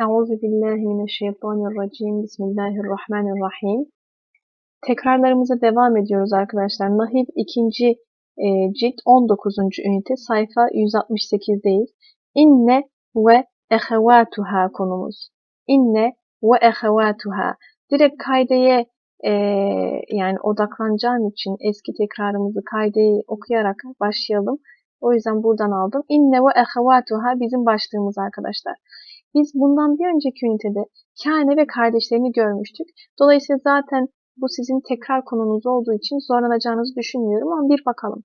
Euzu billahi mineşşeytanirracim. Bismillahirrahmanirrahim. Tekrarlarımıza devam ediyoruz arkadaşlar. Nahil 2. E, cilt 19. ünite sayfa 168'deyiz. İnne ve ehevatuha konumuz. İnne ve ehevatuha. Direkt kaydeye e, yani odaklanacağım için eski tekrarımızı kaydeyi okuyarak başlayalım. O yüzden buradan aldım. İnne ve ehevatuha bizim başlığımız arkadaşlar. Biz bundan bir önceki ünitede Kâne ve kardeşlerini görmüştük. Dolayısıyla zaten bu sizin tekrar konunuz olduğu için zorlanacağınızı düşünmüyorum ama bir bakalım.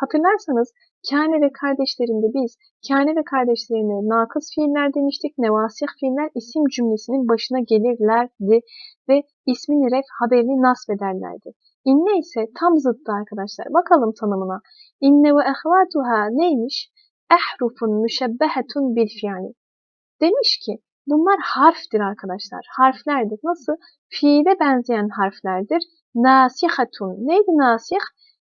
Hatırlarsanız Kâne ve kardeşlerinde biz Kâne ve kardeşlerine nakıs fiiller demiştik. Nevasih fiiller isim cümlesinin başına gelirlerdi ve ismini ref haberini nasb ederlerdi. İnne ise tam zıttı arkadaşlar. Bakalım tanımına. İnne ve ehvatuha neymiş? Ehrufun müşebbehetun bil fiili. Demiş ki bunlar harftir arkadaşlar. Harflerdir. Nasıl? Fiile benzeyen harflerdir. Nasihatun. Neydi nasih?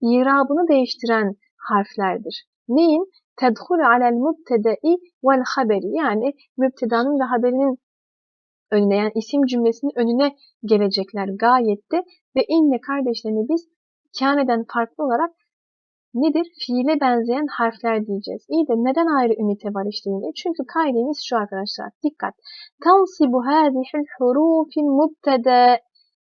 İrabını değiştiren harflerdir. Neyin? Tedhulu alel mübtede'i vel haberi. Yani mübtedanın ve haberinin önüne yani isim cümlesinin önüne gelecekler gayette ve inne kardeşlerini biz kâneden farklı olarak nedir? Fiile benzeyen harfler diyeceğiz. İyi de neden ayrı ünite var işte yine? Çünkü kaidemiz şu arkadaşlar. Dikkat. Tansibu hâzihil hurufil mubtede.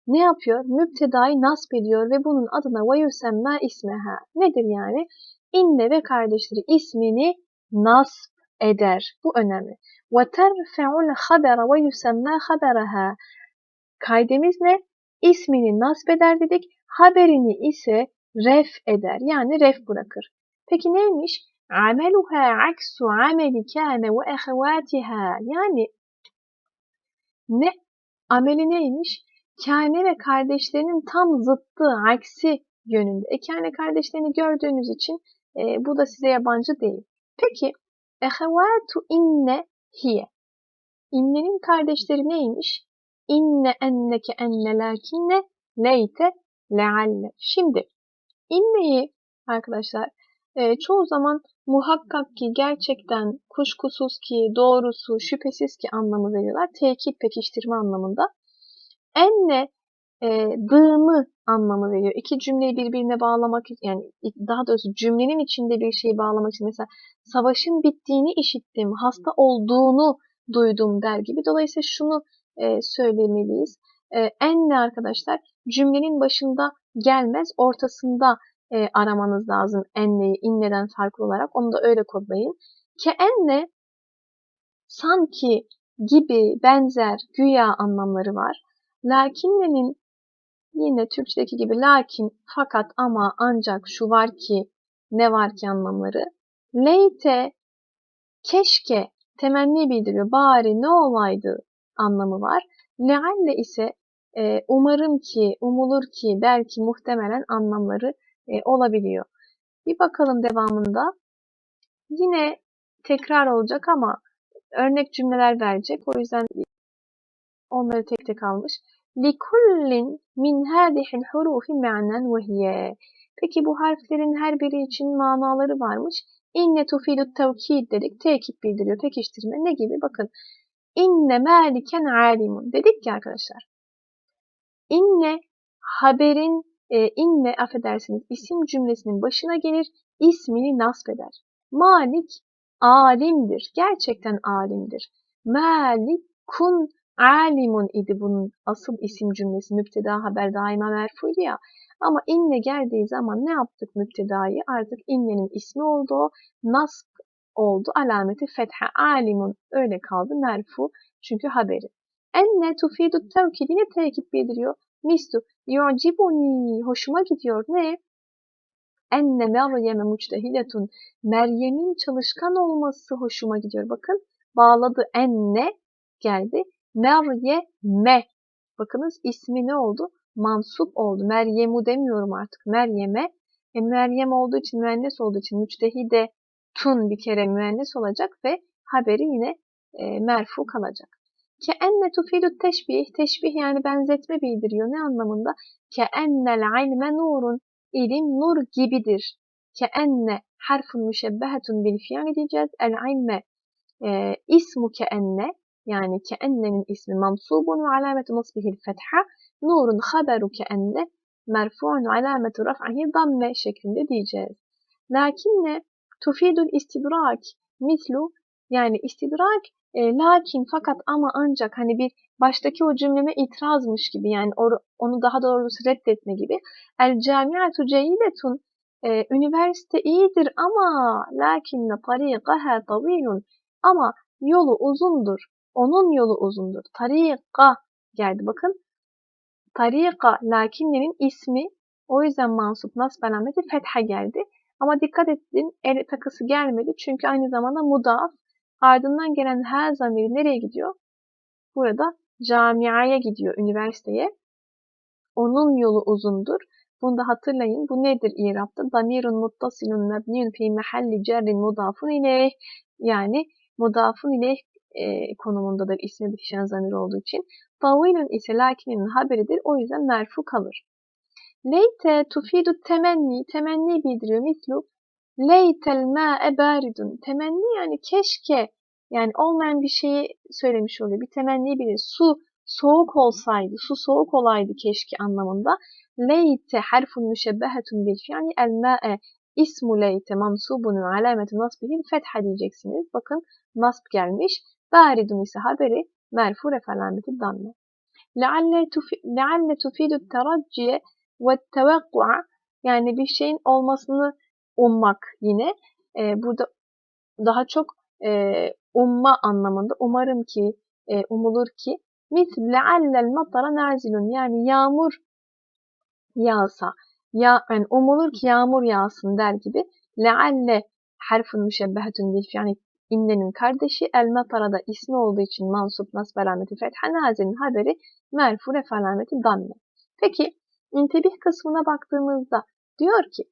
Ne yapıyor? Mübtedayı nasp ediyor ve bunun adına ve yusemma ismeha. Nedir yani? İnne ve kardeşleri ismini nasp eder. Bu önemli. Ve terfe'ul habera ve yusemma haberaha. Kaidemiz ne? İsmini nasp eder dedik. Haberini ise ref eder. Yani ref bırakır. Peki neymiş? Ameluha aksu ameli kâne ve ehevâtiha. Yani ne? Ameli neymiş? Kâne ve kardeşlerinin tam zıttı, aksi yönünde. E kâne kardeşlerini gördüğünüz için e, bu da size yabancı değil. Peki ehevâtu inne hiye. İnnenin kardeşleri neymiş? İnne enneke enne lakinne leyte lealle. Şimdi İnneyi arkadaşlar e, çoğu zaman muhakkak ki gerçekten kuşkusuz ki doğrusu şüphesiz ki anlamı veriyorlar. Tekit pekiştirme anlamında. Enne e, dığımı anlamı veriyor. İki cümleyi birbirine bağlamak yani daha doğrusu cümlenin içinde bir şeyi bağlamak için mesela savaşın bittiğini işittim, hasta olduğunu duydum der gibi. Dolayısıyla şunu e, söylemeliyiz. E, enne arkadaşlar cümlenin başında gelmez. Ortasında e, aramanız lazım enneyi inneden farklı olarak. Onu da öyle kodlayın. Ke enne sanki gibi, benzer, güya anlamları var. Lakinnenin yine Türkçedeki gibi lakin, fakat, ama, ancak, şu var ki, ne var ki anlamları. Leyte, keşke, temenni bildiriyor. Bari ne olaydı anlamı var. Lealle ise e, umarım ki, umulur ki, belki muhtemelen anlamları e, olabiliyor. Bir bakalım devamında. Yine tekrar olacak ama örnek cümleler verecek. O yüzden onları tek tek almış. لِكُلِّنْ مِنْ هَذِهِ الْحُرُوفِ مَعْنًا وَهِيَ Peki bu harflerin her biri için manaları varmış. İnne tufidu tevkid dedik. Tekit bildiriyor. Pekiştirme. Ne gibi? Bakın. İnne maliken alimun. Dedik ki arkadaşlar. İnne haberin e, inne affedersiniz isim cümlesinin başına gelir. ismini nasp eder. Malik alimdir. Gerçekten alimdir. Malikun alimun idi bunun asıl isim cümlesi. Müpteda haber daima merfuydu ya. Ama inne geldiği zaman ne yaptık müptedayı? Artık innenin ismi oldu. Nasb oldu. Alameti fetha. Alimun öyle kaldı merfu. Çünkü haberi. Enne tufidu tevkid yine tekit bildiriyor. Mislu yu'cibuni hoşuma gidiyor. Ne? Enne Meryem'e muçtehidetun. Meryem'in çalışkan olması hoşuma gidiyor. Bakın bağladı enne geldi. Meryem'e. Bakınız ismi ne oldu? Mansup oldu. Meryem'u demiyorum artık. Meryem'e. E, Meryem olduğu için, müennes olduğu için müçtehide tun bir kere müennes olacak ve haberi yine e, merfu kalacak. Ke enne tufidu teşbih. Teşbih yani benzetme bildiriyor. Ne anlamında? Ke ennel ilme nurun. İlim nur gibidir. Ke enne harfun müşebbehetun bil fiil diyeceğiz. El ilme e, ismu ke enne yani ke'ennenin ismi mansubun ve alametu nasbihil fetha. Nurun haberu ke'enne merfu'un alametu raf'ihi damme şeklinde diyeceğiz. Lakinne tufidul istidrak mislu yani istidrak e, lakin fakat ama ancak hani bir baştaki o cümleme itirazmış gibi yani or, onu daha doğrusu reddetme gibi. El camiatu ceydetun e, üniversite iyidir ama lakinne tariqaha tavilun ama yolu uzundur. Onun yolu uzundur. Tariqa geldi bakın. Tariqa lakinnenin ismi o yüzden mansup nasb alameti fetha geldi. Ama dikkat edin el takısı gelmedi çünkü aynı zamanda mudaf ardından gelen her zamiri nereye gidiyor? Burada camiaya gidiyor, üniversiteye. Onun yolu uzundur. Bunu da hatırlayın. Bu nedir İrab'da? Damirun muttasilun mebniyun fi mahalli cerrin mudafun ileyh. Yani mudafun ileyh e, konumundadır ismi bitişen zamir olduğu için. Tavilun ise lakinin haberidir. O yüzden merfu kalır. Leyte tufidu temenni. Temenni bildiriyor. Mislu leytel ma'e baridun. Temenni yani keşke yani olmayan bir şeyi söylemiş oluyor. Bir temenni bilir. Su soğuk olsaydı, su soğuk olaydı keşke anlamında. Leyte harfun müşebbehetun bil yani el ma'e ismu leyte mansubun ve alametu nasbihil fetha diyeceksiniz. Bakın nasb gelmiş. Baridun ise haberi merfu refalameti damme. Lealle tufidu teracciye ve tevekku'a yani bir şeyin olmasını ummak yine. E, burada daha çok e, umma anlamında umarım ki, e, umulur ki misl leallel matara nazilun yani yağmur yağsa ya yani umulur ki yağmur yağsın der gibi lealle harfun müşebbehetun bil yani innenin kardeşi el matara da ismi olduğu için mansup nasb alameti fetha nazilin haberi merfu ref alameti damme. Peki intebih kısmına baktığımızda diyor ki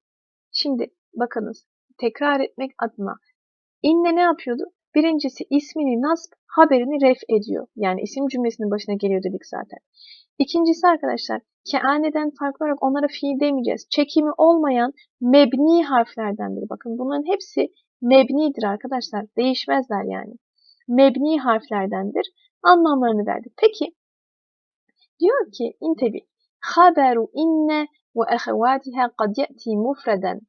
şimdi bakınız tekrar etmek adına inne ne yapıyordu? Birincisi ismini nasb haberini ref ediyor. Yani isim cümlesinin başına geliyor dedik zaten. İkincisi arkadaşlar keaneden farklı olarak onlara fiil demeyeceğiz. Çekimi olmayan mebni harflerden biri. Bakın bunların hepsi mebnidir arkadaşlar. Değişmezler yani. Mebni harflerdendir. Anlamlarını verdik. Peki diyor ki intebi haberu inne ve ehevatiha kad ye'ti mufreden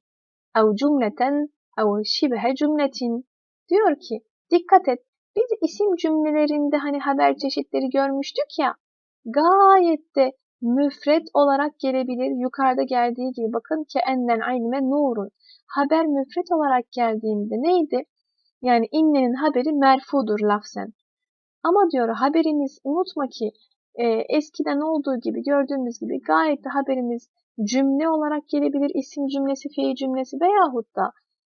ev cümleten ev şibhe cümletin diyor ki dikkat et biz isim cümlelerinde hani haber çeşitleri görmüştük ya gayet de müfret olarak gelebilir. Yukarıda geldiği gibi bakın ki enden ilme nurun. Haber müfret olarak geldiğinde neydi? Yani innenin haberi merfudur lafzen. Ama diyor haberimiz unutma ki e, eskiden olduğu gibi gördüğümüz gibi gayet de haberimiz cümle olarak gelebilir. isim cümlesi, fiil cümlesi veyahut da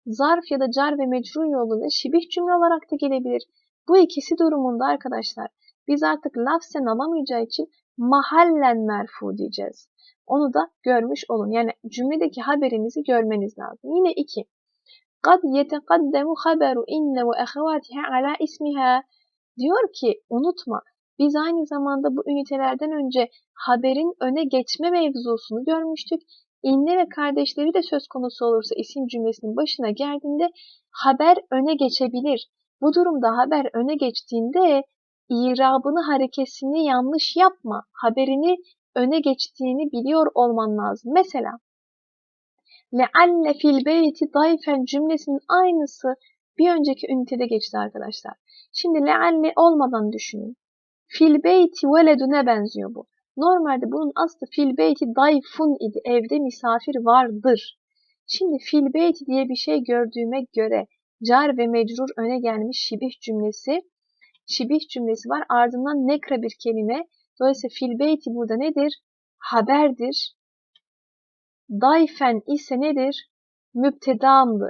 zarf ya da car ve mecrur yoluyla şibih cümle olarak da gelebilir. Bu ikisi durumunda arkadaşlar biz artık lafzen alamayacağı için mahallen merfu diyeceğiz. Onu da görmüş olun. Yani cümledeki haberimizi görmeniz lazım. Yine iki. قد يتقدم خبر إن وأخواتها على اسمها diyor ki unutma biz aynı zamanda bu ünitelerden önce haberin öne geçme mevzusunu görmüştük. İnne ve kardeşleri de söz konusu olursa isim cümlesinin başına geldiğinde haber öne geçebilir. Bu durumda haber öne geçtiğinde irabını harekesini yanlış yapma. Haberini öne geçtiğini biliyor olman lazım. Mesela lealle fil beyti dayfen cümlesinin aynısı bir önceki ünitede geçti arkadaşlar. Şimdi lealle olmadan düşünün. Fil beyti veledune benziyor bu. Normalde bunun aslı fil beyti dayfun idi. Evde misafir vardır. Şimdi fil beyti diye bir şey gördüğüme göre car ve mecrur öne gelmiş şibih cümlesi şibih cümlesi var. Ardından nekra bir kelime. Dolayısıyla fil beyti burada nedir? Haberdir. Dayfen ise nedir? Müptedamdı.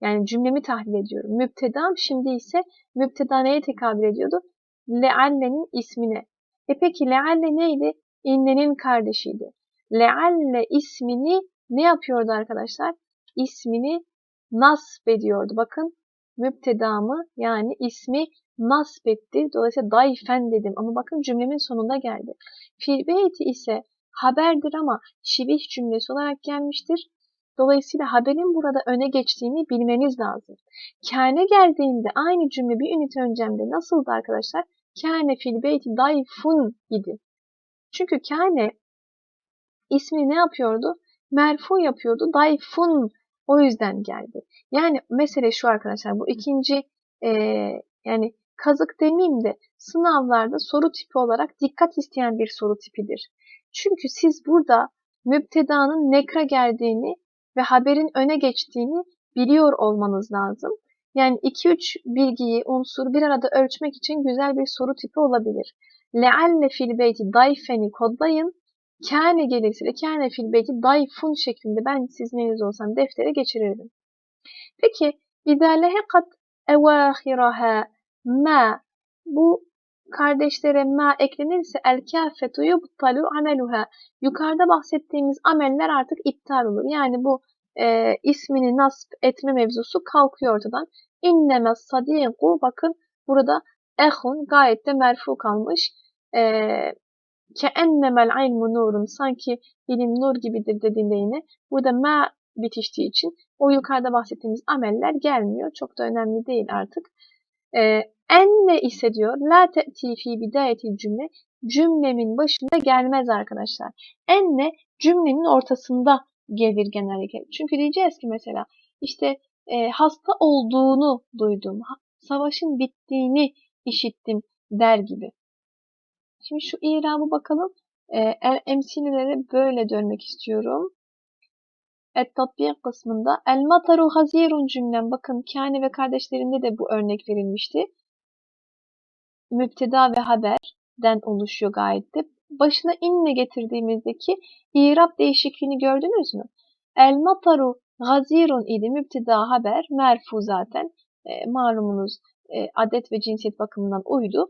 Yani cümlemi tahlil ediyorum. Müptedam şimdi ise müpteda neye tekabül ediyordu? Lealle'nin ismine. E peki lealle neydi? İnnenin kardeşiydi. Lealle ismini ne yapıyordu arkadaşlar? İsmini nasb ediyordu. Bakın müptedamı yani ismi nasb etti. Dolayısıyla dayfen dedim ama bakın cümlemin sonunda geldi. Fil ise haberdir ama şibih cümlesi olarak gelmiştir. Dolayısıyla haberin burada öne geçtiğini bilmeniz lazım. Kâne geldiğinde aynı cümle bir ünite öncemde nasıldı arkadaşlar? Kâne fil beyti dayfun idi. Çünkü kâne ismini ne yapıyordu? Merfu yapıyordu. Dayfun o yüzden geldi. Yani mesele şu arkadaşlar bu ikinci e, yani kazık demeyeyim de sınavlarda soru tipi olarak dikkat isteyen bir soru tipidir. Çünkü siz burada müptedanın nekra geldiğini ve haberin öne geçtiğini biliyor olmanız lazım. Yani 2-3 bilgiyi, unsur bir arada ölçmek için güzel bir soru tipi olabilir. Lealle fil beyti dayfeni kodlayın. Kâne gelirse de kâne fil beyti dayfun şeklinde ben sizin elinizde olsam deftere geçirirdim. Peki İzâ lehekat evâhiraha ma bu kardeşlere ma eklenirse el kâfetu yubtalu ameluha. Yukarıda bahsettiğimiz ameller artık iptal olur. Yani bu e, ismini nasp etme mevzusu kalkıyor ortadan. İnneme sadiku bakın burada ehun gayet de merfu kalmış. E, Keennemel ilmu nurun sanki ilim nur gibidir dediğinde yine burada ma bitiştiği için o yukarıda bahsettiğimiz ameller gelmiyor. Çok da önemli değil artık. Ee, enne ise diyor la te'ti fi bidayetil cümle cümlemin başında gelmez arkadaşlar. Enne cümlenin ortasında gelir genellikle. Çünkü diyeceğiz ki mesela işte e, hasta olduğunu duydum, savaşın bittiğini işittim der gibi. Şimdi şu irabı bakalım. E, emsilelere böyle dönmek istiyorum. Et-tatbik kısmında el mataru hazirun cümlem bakın kâne ve kardeşlerinde de bu örnek verilmişti. Müpteda ve haberden oluşuyor gayet de. Başına inne getirdiğimizdeki irab değişikliğini gördünüz mü? El mataru gazirun idi müpteda haber merfu zaten e, malumunuz e, adet ve cinsiyet bakımından uydu.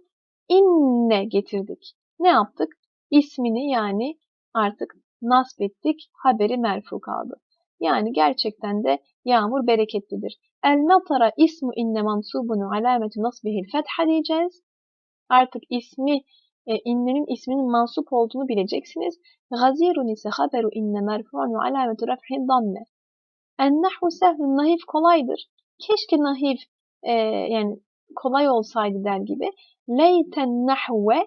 İnne getirdik. Ne yaptık? İsmini yani artık nasb ettik. Haberi merfu kaldı. Yani gerçekten de yağmur bereketlidir. El matara ismu inne mansubunu alametu nasbihil fetha diyeceğiz. Artık ismi e, innenin isminin mansup olduğunu bileceksiniz. Gazirun ise haberu inne merfu'un alametu refhin damme. En nahvu sehlun nahif kolaydır. Keşke nahif e, yani kolay olsaydı der gibi. Leyten nahve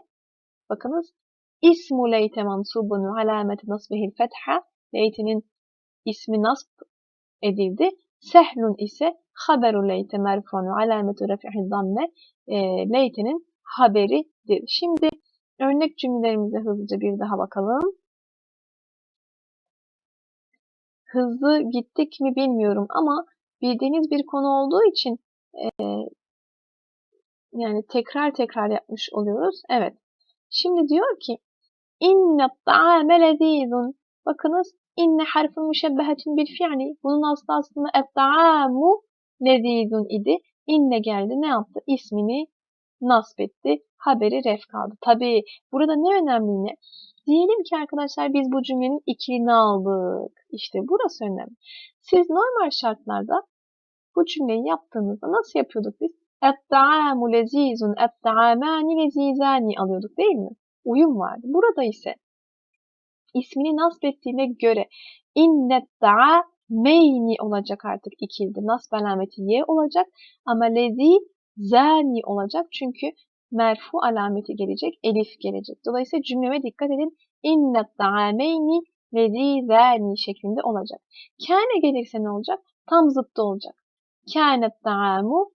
bakınız ismu leyte mansubun ve alametu nasbihil fetha. Leytenin ismi nasb edildi. Sehlun ise haberu leyte merfunu alametu refihi damme e, leytenin haberidir. Şimdi örnek cümlelerimize hızlıca bir daha bakalım. Hızlı gittik mi bilmiyorum ama bildiğiniz bir konu olduğu için e, yani tekrar tekrar yapmış oluyoruz. Evet. Şimdi diyor ki inne ta'ame lezizun. Bakınız İnne harfin müşebbehetun bil fi'li. Bunun aslı aslında et-ta'amu lezizun idi. İnne geldi ne yaptı? İsmini nasb etti. Haberi ref kaldı. Tabi burada ne önemli ne? Diyelim ki arkadaşlar biz bu cümlenin ikilini aldık. İşte burası önemli. Siz normal şartlarda bu cümleyi yaptığınızda nasıl yapıyorduk biz? Et-ta'amu lezizun, et-ta'amani lezizani alıyorduk değil mi? Uyum vardı. Burada ise ismini nasb ettiğine göre innet da'a meyni olacak artık ikildi. Nasb alameti ye olacak ama lezi zani olacak çünkü merfu alameti gelecek, elif gelecek. Dolayısıyla cümleme dikkat edin. İnnet da'ameyni lezi zani şeklinde olacak. Kâne gelirse ne olacak? Tam zıttı olacak. Kânet da'amu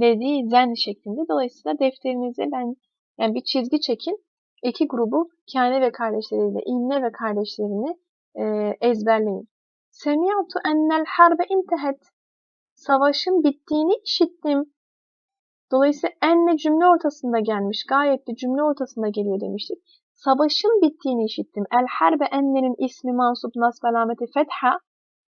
lezi zen şeklinde. Dolayısıyla defterinize ben yani bir çizgi çekin iki grubu Kâne ve kardeşleriyle İnne ve kardeşlerini e, ezberleyin. Semi'tu ennel harbe intehet. Savaşın bittiğini işittim. Dolayısıyla enne cümle ortasında gelmiş. Gayet de cümle ortasında geliyor demiştik. Savaşın bittiğini işittim. El harbe ennenin ismi mansup nasb alameti fetha.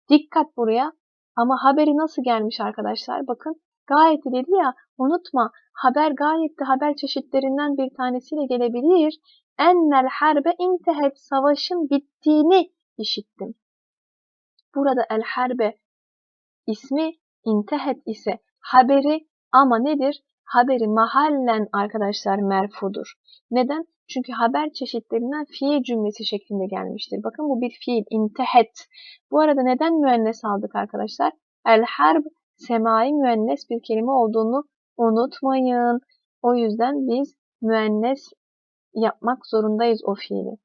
Dikkat buraya. Ama haberi nasıl gelmiş arkadaşlar? Bakın gayet de dedi ya unutma haber gayet de haber çeşitlerinden bir tanesiyle gelebilir. Ennel harbe intehet savaşın bittiğini işittim. Burada el harbe ismi intehet ise haberi ama nedir? Haberi mahallen arkadaşlar merfudur. Neden? Çünkü haber çeşitlerinden fiil cümlesi şeklinde gelmiştir. Bakın bu bir fiil, intehet. Bu arada neden müennes aldık arkadaşlar? El harb semai müennes bir kelime olduğunu unutmayın. O yüzden biz müennes yapmak zorundayız o fiili.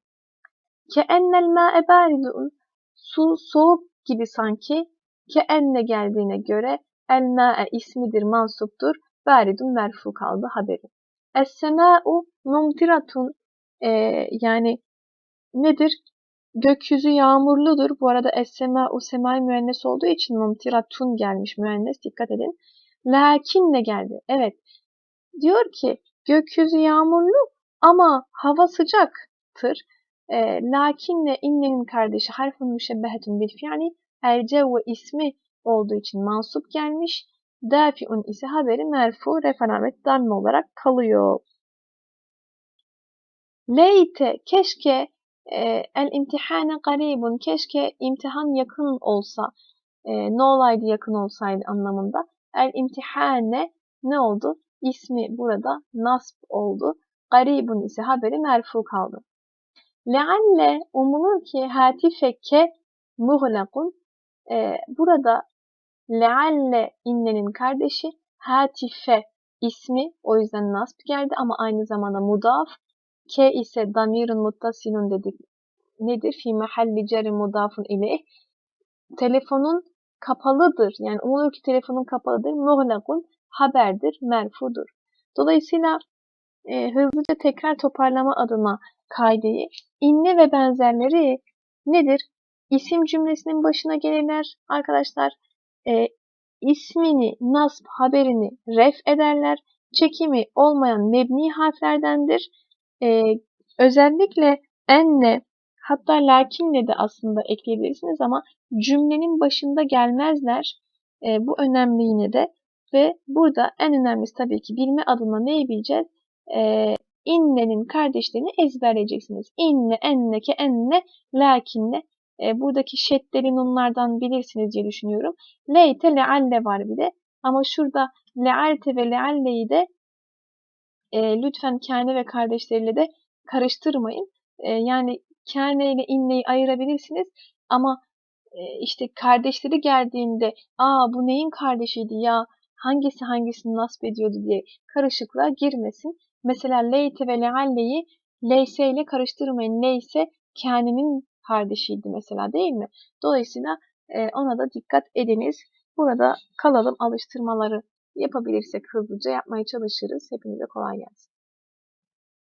Keennel ma'e baridun. Su soğuk gibi sanki. Keenne geldiğine göre el ma'e ismidir, mansuptur. Baridun merfu kaldı haberi. Es-semâ'u mumtiratun. Ee, yani nedir? Gökyüzü yağmurludur. Bu arada es-semâ'u semâ müennes olduğu için mumtiratun gelmiş müennes. Dikkat edin. Lakin ne geldi? Evet. Diyor ki gökyüzü yağmurlu ama hava sıcaktır. E, lakinne innenin kardeşi harfun müşebbehetun bil fi'li el cevve ismi olduğu için mansup gelmiş. Dafi'un ise haberi merfu referamet damme olarak kalıyor. Leyte keşke e, el imtihane garibun keşke imtihan yakın olsa e, ne olaydı yakın olsaydı anlamında. El imtihane ne oldu? İsmi burada nasb oldu. Garibun ise haberi merfu kaldı. Lealle umulur ki hatifeke muhlakun. Ee, burada lealle innenin kardeşi hatife ismi o yüzden nasb geldi ama aynı zamanda mudaf. Ke ise damirun muttasilun dedik. Nedir? Fi mahalli ceri mudafun ileyh. Telefonun kapalıdır. Yani umulur ki telefonun kapalıdır. Muhlakun haberdir, merfudur. Dolayısıyla e, hızlıca tekrar toparlama adına kaideyi inne ve benzerleri nedir? İsim cümlesinin başına gelirler arkadaşlar. E, ismini, nasb haberini ref ederler. Çekimi olmayan mebni harflerdendir. E, özellikle enne hatta lakinle de aslında ekleyebilirsiniz ama cümlenin başında gelmezler. E, bu önemli yine de. Ve burada en önemlisi tabii ki bilme adına neyi bileceğiz? Ee, innenin kardeşlerini ezberleyeceksiniz. İnne, enne, ke, enne, lakinne. Ee, buradaki şeddeli nunlardan bilirsiniz diye düşünüyorum. Leyte, lealle var bir de. Ama şurada lealte ve lealleyi de e, lütfen kâne ve kardeşleriyle de karıştırmayın. E, yani kâne ile inneyi ayırabilirsiniz ama e, işte kardeşleri geldiğinde aa bu neyin kardeşiydi ya hangisi hangisini nasip ediyordu diye karışıklığa girmesin. Mesela leyte ve lealleyi leyse ile karıştırmayın. Leyse kendinin kardeşiydi mesela değil mi? Dolayısıyla e, ona da dikkat ediniz. Burada kalalım alıştırmaları yapabilirsek hızlıca yapmaya çalışırız. Hepinize kolay gelsin.